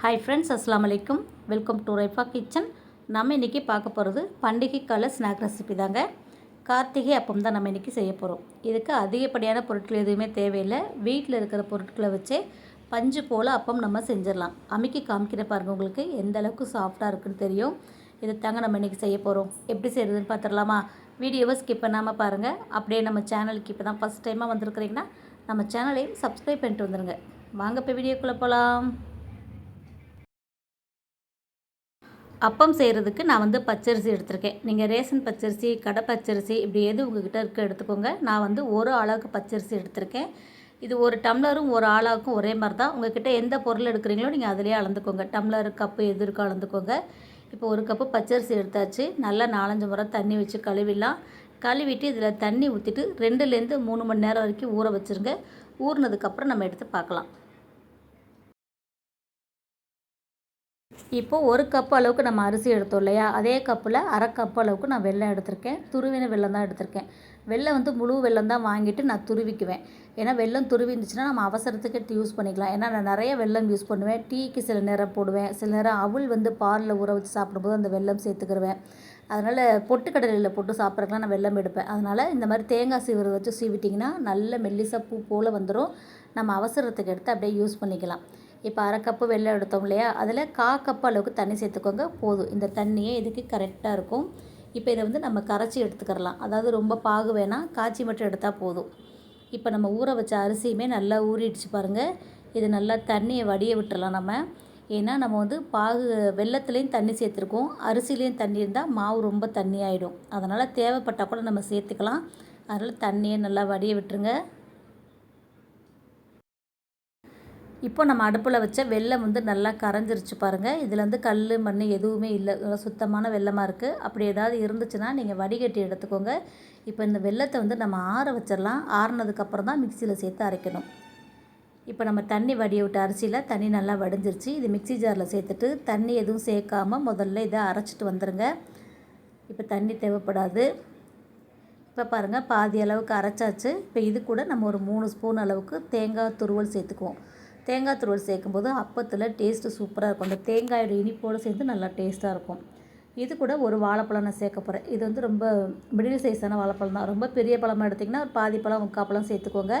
Hi friends அஸ்லாம் வலைக்கும் welcome to Raifa kitchen நம்ம இன்றைக்கி பார்க்க போகிறது பண்டிகை கால ஸ்நாக் ரெசிபி தாங்க. கார்த்திகை அப்பம் தான் நம்ம இன்றைக்கி செய்ய போகிறோம் இதுக்கு அதிகப்படியான பொருட்கள் எதுவுமே தேவையில்லை. வீட்டில் இருக்கிற பொருட்களை வச்சே பஞ்சு போல் அப்பம் நம்ம செஞ்சிடலாம். அமைக்கி காமிக்கிற பாருங்க உங்களுக்கு எந்த அளவுக்கு சாஃப்டாக இருக்குன்னு தெரியும். இது தாங்க நம்ம இன்றைக்கி செய்ய போகிறோம் எப்படி செய்கிறதுன்னு பார்த்துடலாமா? வீடியோவை ஸ்கிப் பண்ணாமல் பாருங்கள் அப்படியே நம்ம சேனலுக்கு இப்போ தான் ஃபஸ்ட் டைமாக வந்திருக்கிறீங்கன்னா நம்ம சேனலையும் சப்ஸ்கிரைப் பண்ணிட்டு வந்துடுங்க வாங்க இப்போ வீடியோக்குள்ளே போகலாம் அப்பம் செய்கிறதுக்கு நான் வந்து பச்சரிசி எடுத்திருக்கேன். நீங்கள் ரேஷன் பச்சரிசி கடை பச்சரிசி இப்படி எது உங்ககிட்ட இருக்க எடுத்துக்கோங்க. நான் வந்து ஒரு அளவுக்கு பச்சரிசி எடுத்திருக்கேன். இது ஒரு டம்ளரும் ஒரு ஆளாவுக்கும் ஒரே மாதிரி தான் உங்ககிட்ட எந்த பொருள் எடுக்கிறீங்களோ நீங்கள் அதிலே அளந்துக்கோங்க. டம்ளர் கப்பு எது இருக்கோ அளந்துக்கோங்க. இப்போ ஒரு கப்பு பச்சரிசி எடுத்தாச்சு. நல்லா நாலஞ்சு முறை தண்ணி வச்சு கழுவிடலாம். கழுவிட்டு இதில் தண்ணி ஊற்றிட்டு ரெண்டுலேருந்து மூணு மணி நேரம் வரைக்கும் ஊற வச்சுருங்க. ஊறினதுக்கப்புறம் நம்ம எடுத்து பார்க்கலாம். இப்போது ஒரு கப் அளவுக்கு நம்ம அரிசி எடுத்தோம் இல்லையா? அதே கப்பில் அரை கப் அளவுக்கு நான் வெல்லம் எடுத்திருக்கேன். துருவின வெல்லம் தான் எடுத்திருக்கேன். வெள்ளம் வந்து முழு வெல்லம் தான் வாங்கிட்டு நான் துருவிக்குவேன். ஏன்னா வெல்லம் துருவி இருந்துச்சுன்னா நம்ம அவசரத்துக்கு எடுத்து யூஸ் பண்ணிக்கலாம். ஏன்னா நான் நிறைய வெல்லம் யூஸ் பண்ணுவேன். டீக்கு சில நேரம் போடுவேன். சில நேரம் அவள் வந்து பாலில் ஊற வச்சு சாப்பிடும்போது அந்த வெல்லம் சேர்த்துக்கிருவேன். அதனால் பொட்டுக்கடலையில் போட்டு சாப்பிட்றதுலாம் நான் வெல்லம் எடுப்பேன். அதனால் இந்த மாதிரி தேங்காய் சீவுறதை வச்சு சீவிட்டிங்கன்னா நல்ல மெல்லிசா பூ போல் வந்துடும் நம்ம அவசரத்துக்கு எடுத்து அப்படியே யூஸ் பண்ணிக்கலாம். இப்போ அரை கப்பு வெள்ளம் எடுத்தோம் இல்லையா? அதில் கா கப்பு அளவுக்கு தண்ணி சேர்த்துக்கோங்க. போதும். இந்த தண்ணியே இதுக்கு கரெக்டாக இருக்கும். இப்போ இதை வந்து நம்ம கரைச்சி எடுத்துக்கிறலாம். அதாவது ரொம்ப பாகு வேணாம். காய்ச்சி மட்டும் எடுத்தால் போதும். இப்போ நம்ம ஊற வச்ச அரிசியுமே நல்லா ஊறிடுச்சு பாருங்கள் இது நல்லா தண்ணியை வடிய விட்டுறலாம் நம்ம. ஏன்னா நம்ம வந்து பாகு வெள்ளத்துலேயும் தண்ணி சேர்த்துருக்கோம். அரிசிலேயும் தண்ணி இருந்தால் மாவு ரொம்ப தண்ணி ஆகிடும் அதனால் தேவைப்பட்டால் கூட நம்ம சேர்த்துக்கலாம். அதனால் தண்ணியை நல்லா வடிய விட்டுருங்க. இப்போ நம்ம அடுப்பில் வச்ச வெள்ளம் வந்து நல்லா கரைஞ்சிருச்சு பாருங்கள் இதில் வந்து கல் மண் எதுவுமே இல்லை. சுத்தமான வெள்ளமாக இருக்குது அப்படி ஏதாவது இருந்துச்சுன்னா நீங்கள் வடிகட்டி எடுத்துக்கோங்க. இப்போ இந்த வெள்ளத்தை வந்து நம்ம ஆற வச்சிடலாம். ஆறுனதுக்கப்புறம் தான் மிக்சியில் சேர்த்து அரைக்கணும். இப்போ நம்ம தண்ணி வடிய விட்ட அரிசியில் தண்ணி நல்லா வடிஞ்சிருச்சு. இது மிக்சி ஜாரில் சேர்த்துட்டு தண்ணி எதுவும் சேர்க்காமல் முதல்ல இதை அரைச்சிட்டு வந்துடுங்க இப்போ தண்ணி தேவைப்படாது. இப்போ பாருங்கள் பாதி அளவுக்கு அரைச்சாச்சு. இப்போ இது கூட நம்ம ஒரு மூணு ஸ்பூன் அளவுக்கு தேங்காய் துருவல் சேர்த்துக்குவோம். தேங்காய் துருவல் சேர்க்கும்போது அப்பத்தில் டேஸ்ட்டு சூப்பராக இருக்கும். அந்த தேங்காயோட இனிப்போடு சேர்ந்து நல்லா டேஸ்ட்டாக இருக்கும். இது கூட ஒரு வாழைப்பழம் நான் சேர்க்க போகிறேன் இது வந்து ரொம்ப மிடில் சைஸான வாழைப்பழம் தான். ரொம்ப பெரிய பழமாக எடுத்திங்கன்னா ஒரு பாதி பழம் முக்கால் பழம் சேர்த்துக்கோங்க.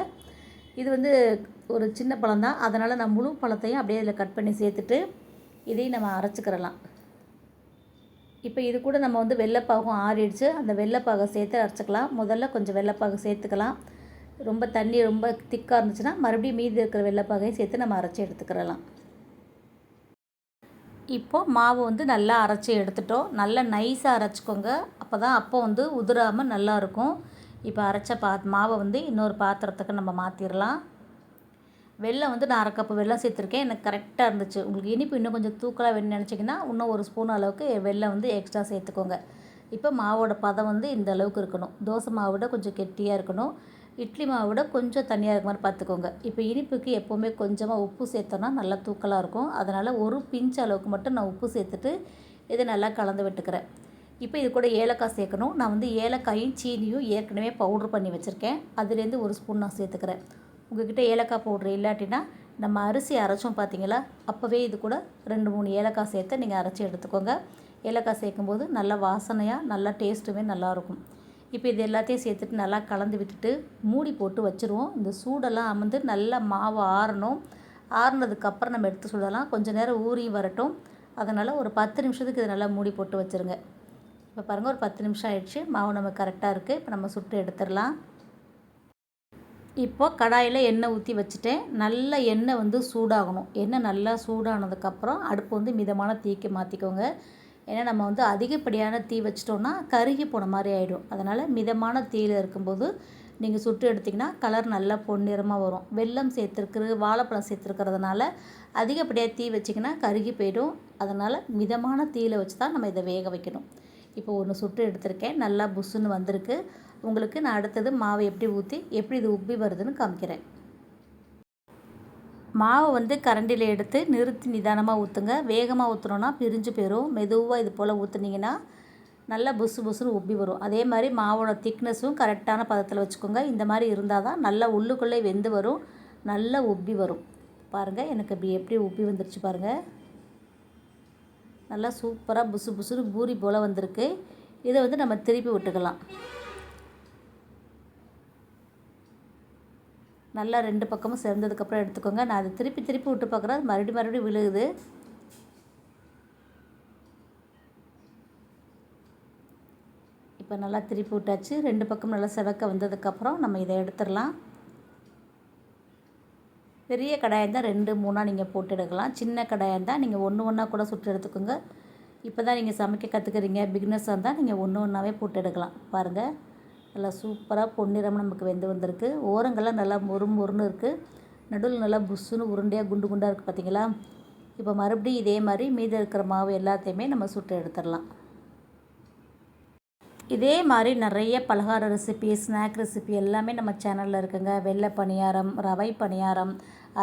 இது வந்து ஒரு சின்ன பழம் தான். அதனால் நான் முழு பழத்தையும் அப்படியே இதில் கட் பண்ணி சேர்த்துட்டு இதையும் நம்ம அரைச்சிக்கிறலாம். இப்போ இது கூட நம்ம வந்து வெள்ளைப்பாகும் ஆறிடுச்சு. அந்த வெள்ளைப்பாகை சேர்த்து அரைச்சிக்கலாம். முதல்ல கொஞ்சம் வெள்ளைப்பாகு சேர்த்துக்கலாம். ரொம்ப தண்ணி ரொம்ப திக்காக இருந்துச்சுன்னா மறுபடியும் மீதி இருக்கிற வெள்ளைப்பாகையும் சேர்த்து நம்ம அரைச்சி எடுத்துக்கிறலாம். இப்போது மாவு வந்து நல்லா அரைச்சி எடுத்துட்டோம். நல்லா நைஸாக அரைச்சிக்கோங்க. அப்போ தான் அப்போ வந்து உதிராமல் நல்லாயிருக்கும் இப்போ அரைச்ச பா மாவை வந்து இன்னொரு பாத்திரத்துக்கு நம்ம மாற்றிடலாம் வெள்ளம் வந்து நான் அரை கப்பு வெள்ளம் சேர்த்துருக்கேன். எனக்கு கரெக்டாக இருந்துச்சு. உங்களுக்கு இனிப்பு இன்னும் கொஞ்சம் தூக்கலாக வேணும்னு நினச்சிங்கன்னா இன்னும் ஒரு ஸ்பூன் அளவுக்கு வெள்ளம் வந்து எக்ஸ்ட்ரா சேர்த்துக்கோங்க. இப்போ மாவோட பதம் வந்து இந்த அளவுக்கு இருக்கணும். தோசை மாவை விட கொஞ்சம் கெட்டியாக இருக்கணும். இட்லி மாவை விட கொஞ்சம் தனியாக இருக்க மாதிரி பார்த்துக்கோங்க. இப்போ இனிப்புக்கு எப்போவுமே கொஞ்சமாக உப்பு சேர்த்தோன்னா நல்லா தூக்கலாக இருக்கும். அதனால் ஒரு பிஞ்ச் அளவுக்கு மட்டும் நான் உப்பு சேர்த்துட்டு இதை நல்லா கலந்து விட்டுக்கிறேன். இப்போ இது கூட ஏலக்காய் சேர்க்கணும். நான் வந்து ஏலக்காயும் சீனியும் ஏற்கனவே பவுட்ரு பண்ணி வச்சுருக்கேன். அதுலேருந்து ஒரு ஸ்பூன் நான் சேர்த்துக்கிறேன். உங்கள்கிட்ட ஏலக்காய் பவுட்ரு இல்லாட்டினா நம்ம அரிசி அரைச்சோம் பார்த்தீங்களா? அப்போவே இது கூட ரெண்டு மூணு ஏலக்காய் சேர்த்து நீங்கள் அரைச்சி எடுத்துக்கோங்க. ஏலக்காய் சேர்க்கும்போது நல்ல வாசனையாக நல்லா டேஸ்ட்டுமே நல்லாயிருக்கும் இப்போ இது எல்லாத்தையும் சேர்த்துட்டு நல்லா கலந்து விட்டுட்டு மூடி போட்டு வச்சுருவோம். இந்த சூடெல்லாம் அமர்ந்து நல்லா மாவு ஆறணும். ஆறுனதுக்கப்புறம் நம்ம எடுத்து சுடலாம். கொஞ்சம் நேரம் ஊறியும் வரட்டும். அதனால் ஒரு பத்து நிமிஷத்துக்கு இதை நல்லா மூடி போட்டு வச்சுருங்க. இப்போ பாருங்கள் ஒரு பத்து நிமிஷம் ஆயிடுச்சு. மாவு நம்ம கரெக்டாக இருக்குது இப்போ நம்ம சுட்டு எடுத்துடலாம். இப்போது கடாயில் எண்ணெய் ஊற்றி வச்சுட்டேன். நல்ல எண்ணெய் வந்து சூடாகணும். எண்ணெய் நல்லா சூடானதுக்கப்புறம் அடுப்பு வந்து மிதமான தீக்கு மாற்றிக்கோங்க ஏன்னா நம்ம வந்து அதிகப்படியான தீ வச்சிட்டோன்னா கருகி போன மாதிரி ஆகிடும் அதனால் மிதமான தீயில் இருக்கும்போது நீங்கள் சுட்டு எடுத்திங்கன்னா கலர் நல்லா பொன்னிறமாக வரும். வெல்லம் சேர்த்துருக்குறது வாழைப்பழம் சேர்த்துருக்கிறதுனால அதிகப்படியாக தீ வச்சிங்கன்னா கருகி போயிடும். அதனால் மிதமான தீயில் வச்சு தான் நம்ம இதை வேக வைக்கணும். இப்போ ஒன்று சுட்டு எடுத்திருக்கேன். நல்லா புஷ்ஷுன்னு வந்திருக்கு. உங்களுக்கு நான் அடுத்தது மாவை எப்படி ஊற்றி எப்படி இது உப்பி வருதுன்னு காமிக்கிறேன். மாவை வந்து கரண்டியில் எடுத்து நிறுத்தி நிதானமாக ஊற்றுங்க வேகமாக ஊற்றுனோன்னா பிரிஞ்சு போயிடும் மெதுவாக இது போல் ஊற்றுனீங்கன்னா நல்லா புசு புசுன்னு உப்பி வரும். அதே மாதிரி மாவோட திக்னஸும் கரெக்டான பதத்தில் வச்சுக்கோங்க. இந்த மாதிரி இருந்தால் தான் நல்லா உள்ளுக்குள்ளே வெந்து வரும். நல்லா உப்பி வரும். பாருங்கள் எனக்கு இப்படி எப்படி உப்பி வந்துருச்சு பாருங்கள் நல்லா சூப்பராக புசு புசுன்னு பூரி போல் வந்திருக்கு. இதை வந்து நம்ம திருப்பி விட்டுக்கலாம். நல்லா ரெண்டு பக்கமும் சேர்ந்ததுக்கப்புறம் எடுத்துக்கோங்க. நான் அதை திருப்பி திருப்பி விட்டு பார்க்குறேன். மறுபடியும் மறுபடியும் விழுகுது. இப்போ நல்லா திருப்பி விட்டாச்சு. ரெண்டு பக்கம் நல்லா செவக்க வந்ததுக்கப்புறம் நம்ம இதை எடுத்துடலாம். பெரிய கடாயாக இருந்தால் ரெண்டு மூணாக நீங்கள் போட்டு எடுக்கலாம். சின்ன கடாயாக இருந்தால் நீங்கள் ஒன்று ஒன்றா கூட சுட்டு எடுத்துக்கோங்க. இப்போ தான் நீங்கள் சமைக்க கற்றுக்குறீங்க. பிக்னஸாக இருந்தால் நீங்கள் ஒன்று ஒன்றாவே போட்டு எடுக்கலாம். பாருங்கள் நல்லா சூப்பராக பொன்னிறமாக நமக்கு வெந்து வந்திருக்கு. ஓரங்கள்லாம் நல்லா மொறு மொறுன்னு இருக்குது நடுவில் நல்லா புஷ்ஷுன்னு உருண்டையாக குண்டு குண்டாக இருக்குது பார்த்தீங்களா இப்போ மறுபடியும் இதே மாதிரி மீதி இருக்கிற மாவு எல்லாத்தையுமே நம்ம சுட்டு எடுத்துடலாம். இதே மாதிரி நிறைய பலகார ரெசிபி ஸ்நாக் ரெசிபி எல்லாமே நம்ம சேனலில் இருக்குங்க. வெள்ளை பணியாரம் ரவை பணியாரம்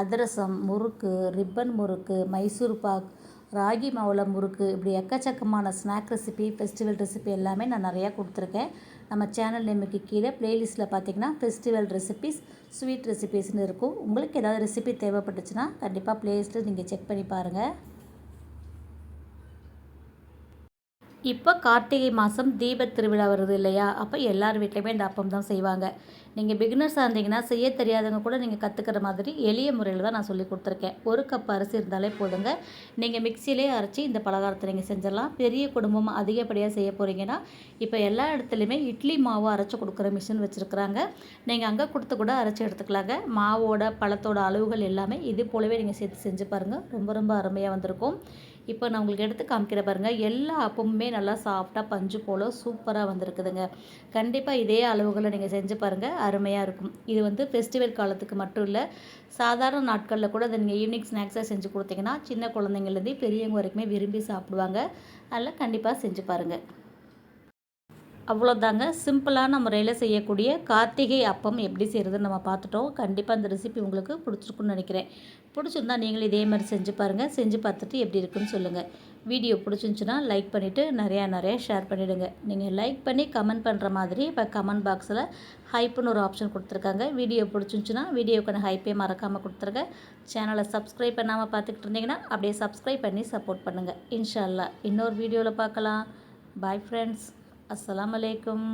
அதிரசம் முறுக்கு ரிப்பன் முறுக்கு மைசூர் பாக் ராகி மாவுல முறுக்கு இப்படி எக்கச்சக்கமான ஸ்நாக் ரெசிபி ஃபெஸ்டிவல் ரெசிபி எல்லாமே நான் நிறையா கொடுத்துருக்கேன். நம்ம சேனல் நேமுக்கு கீழே ப்ளேலிஸ்ட்டில் பார்த்தீங்கன்னா ஃபெஸ்டிவல் ரெசிபிஸ் ஸ்வீட் ரெசிபீஸ்னு இருக்கும். உங்களுக்கு ஏதாவது ரெசிபி தேவைப்பட்டுச்சுன்னா கண்டிப்பாக ப்ளேலிஸ்ட்டு நீங்கள் செக் பண்ணி பாருங்கள் இப்போ கார்த்திகை மாதம் தீபத் திருவிழா வருது இல்லையா? அப்போ எல்லார் வீட்லேயுமே இந்த அப்பம் தான் செய்வாங்க. நீங்கள் பிகினர்ஸாக இருந்தீங்கன்னா செய்ய தெரியாதவங்க கூட நீங்கள் கற்றுக்கிற மாதிரி எளிய முறையில் தான் நான் சொல்லி கொடுத்துருக்கேன். ஒரு கப் அரிசி இருந்தாலே போதுங்க. நீங்கள் மிக்சியிலே அரைச்சி இந்த பலகாரத்தை நீங்கள் செஞ்சிடலாம். பெரிய குடும்பம் அதிகப்படியாக செய்ய போகிறீங்கன்னா இப்போ எல்லா இடத்துலையுமே இட்லி மாவு அரைச்சி கொடுக்குற மிஷின் வச்சுருக்குறாங்க. நீங்கள் அங்கே கொடுத்து கூட அரைச்சி எடுத்துக்கலாங்க. மாவோட பழத்தோட அளவுகள் எல்லாமே இது போலவே நீங்கள் சேர்த்து செஞ்சு பாருங்கள் ரொம்ப ரொம்ப அருமையாக வந்திருக்கும். இப்போ நான் உங்களுக்கு எடுத்து காமிக்கிற பாருங்கள் எல்லா அப்பமுமே நல்லா சாஃப்டாக பஞ்சு போல் சூப்பராக வந்திருக்குதுங்க. கண்டிப்பாக இதே அளவுகளை நீங்கள் செஞ்சு பாருங்கள் அருமையாக இருக்கும். இது வந்து ஃபெஸ்டிவல் காலத்துக்கு மட்டும் இல்லை சாதாரண நாட்களில் கூட அதை நீங்கள் ஈவினிங் ஸ்நாக்ஸாக செஞ்சு கொடுத்தீங்கன்னா சின்ன குழந்தைங்கள்லேருந்து பெரியவங்க வரைக்குமே விரும்பி சாப்பிடுவாங்க. அதில் கண்டிப்பாக செஞ்சு பாருங்கள் அவ்வளோதாங்க. சிம்பிளான முறையில் செய்யக்கூடிய கார்த்திகை அப்பம் எப்படி செய்கிறதுன்னு நம்ம பார்த்துட்டோம். கண்டிப்பாக அந்த ரெசிபி உங்களுக்கு பிடிச்சிருக்குன்னு நினைக்கிறேன். பிடிச்சிருந்தா நீங்களும் இதே மாதிரி செஞ்சு பாருங்கள் செஞ்சு பார்த்துட்டு எப்படி இருக்குன்னு சொல்லுங்கள் வீடியோ பிடிச்சிருந்துச்சுன்னா லைக் பண்ணிவிட்டு நிறையா நிறையா ஷேர் பண்ணிவிடுங்க நீங்கள் லைக் பண்ணி கமெண்ட் பண்ணுற மாதிரி இப்போ கமெண்ட் பாக்ஸில் ஹைப்புன்னு ஒரு ஆப்ஷன் கொடுத்துருக்காங்க. வீடியோ பிடிச்சிருந்துச்சுன்னா வீடியோக்கான ஹைப்பே மறக்காமல் கொடுத்துருங்க. சேனலை சப்ஸ்கிரைப் பண்ணாமல் பார்த்துக்கிட்டு இருந்தீங்கன்னா அப்படியே சப்ஸ்கிரைப் பண்ணி சப்போர்ட் பண்ணுங்கள் இன்ஷால்லா இன்னொரு வீடியோவில் பார்க்கலாம். பாய் ஃப்ரெண்ட்ஸ் அஸ்லாம் வலைக்கம்